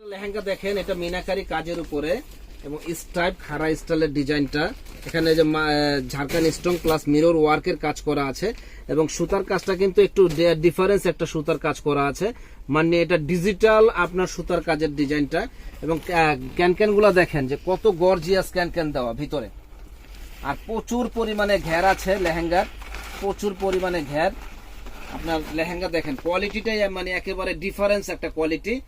লেহেঙ্গা দেখেন এটা মিনাকারি কাজের উপরে এবং স্ট্রাইপ খাড়া স্টাইলের ডিজাইনটা। এখানে যে মা- আহ, ঝাড়খান স্টোন প্লাস মিরর ওয়ার্কের কাজ করা আছে এবং সুতার কাজটা কিন্তু একটু ডিফারেন্স একটা সুতার কাজ করা আছে। মানে এটা ডিজিটাল আপনার সুতার কাজের ডিজাইনটা এবং ক্যানগুলা দেখেন যে কত গর্জিয়াস ক্যান ক্যান দেওয়া ভিতরে। আর প্রচুর পরিমাণে ঘের আছে লেহেঙ্গার প্রচুর পরিমাণে ঘের। আপনার লেহেঙ্গা দেখেন কোয়ালিটিটাই মানে একেবারে ডিফারেন্স একটা কোয়ালিটি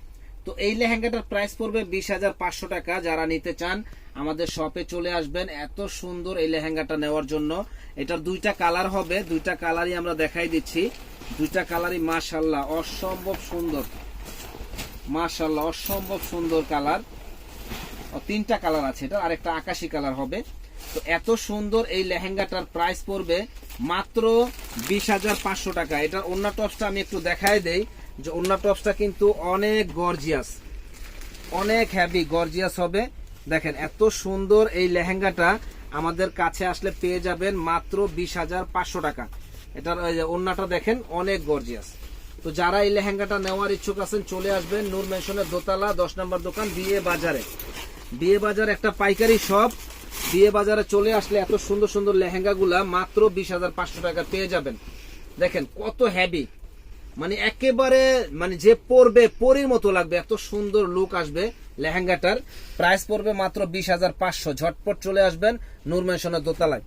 তো এই লেহেঙ্গাটার প্রাইস পড়বে বিশ হাজার পাঁচশো টাকা। যারা নিতে চান, আমাদের শপে চলে আসবেন। এত সুন্দর এই লেহেঙ্গাটা নেওয়ার জন্য। এটার দুইটা কালার হবে। দুইটা কালারই আমরা দেখাই দিচ্ছি। দুইটা কালারই মাশাল্লাহ অসম্ভব সুন্দর। মাশাল্লাহ অসম্ভব সুন্দর কালার তিনটা কালার আছে এটা আরেকটা আকাশি কালার হবে। তো এত সুন্দর এই লেহেঙ্গাটার প্রাইস পড়বে মাত্র বিশ হাজার পাঁচশো টাকা। এটার অন্য টপসটা আমি একটু দেখাই দেই। যে অন্য টপসটা কিন্তু অনেক গর্জিয়াস, অনেক হ্যাভি গর্জিয়াস হবে। দেখেন, এত সুন্দর এই লেহেঙ্গাটা আমাদের কাছে আসলে পেয়ে যাবেন মাত্র বিশ হাজার পাঁচশো টাকা। এটার ওন্নাটা দেখেন, অনেক গর্জিয়াস। তো যারা এই লেহেঙ্গাটা নেওয়ার ইচ্ছুক আছেন, চলে আসবেন নূর মেনশনের দোতলা, দশ নম্বর দোকান, বিয়ে বাজারে। বিয়ে বাজার একটা পাইকারি শপ। বিয়ে বাজারে চলে আসলে এত সুন্দর সুন্দর লেহেঙ্গাগুলা মাত্র বিশ হাজার পাঁচশো টাকা পেয়ে যাবেন। দেখেন, কত হ্যাভি মানে একেবারে মানে যে পরবে, পরির মতো লাগবে। এত সুন্দর লুক আসবে লেহেঙ্গাটার। প্রাইস পড়বে মাত্র বিশ হাজার পাঁচশো। ঝটপট চলে আসবেন নুরমেশনের দোতলায়।